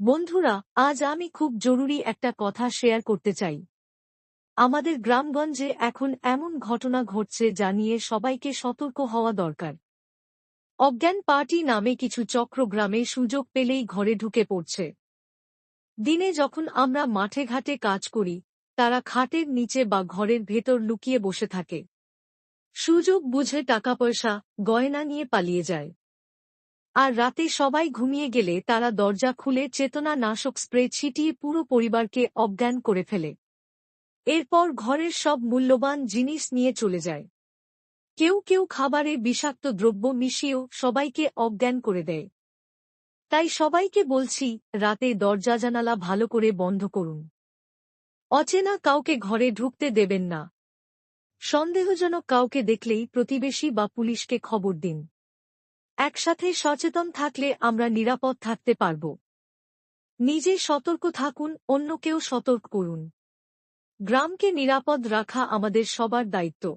বন্ধুরা, আজ আমি খুব জরুরি একটা কথা শেয়ার করতে চাই। আমাদের গ্রামগঞ্জে এখন এমন ঘটনা ঘটছে যা নিয়ে সবাইকে সতর্ক হওয়া দরকার। অজ্ঞান পার্টি নামে কিছু চক্র গ্রামে সুযোগ পেলেই ঘরে ঢুকে পড়ছে। দিনে যখন আমরা মাঠে ঘাটে কাজ করি, তারা খাটের নিচে বা ঘরের ভেতর লুকিয়ে বসে থাকে। সুযোগ বুঝে টাকা পয়সা, গয়না নিয়ে পালিয়ে যায়। আর রাতে সবাই ঘুমিয়ে গেলে তারা দরজা খুলে চেতনা নাশক স্প্রে ছিটিয়ে পুরো পরিবারকে অজ্ঞান করে ফেলে। এরপর ঘরের সব মূল্যবান জিনিস নিয়ে চলে যায়। কেউ কেউ খাবারে বিষাক্ত দ্রব্য মিশিয়েও সবাইকে অজ্ঞান করে দেয়। তাই সবাইকে বলছি, রাতে দরজা জানালা ভালো করে বন্ধ করুন। অচেনা কাউকে ঘরে ঢুকতে দেবেন না। সন্দেহজনক কাউকে দেখলেই প্রতিবেশী বা পুলিশকে খবর দিন। একসাথে সচেতন থাকলে আমরা নিরাপদ থাকতে পারব। নিজে সতর্ক থাকুন, অন্যকেও সতর্ক করুন। গ্রামকে নিরাপদ রাখা আমাদের সবার দায়িত্ব।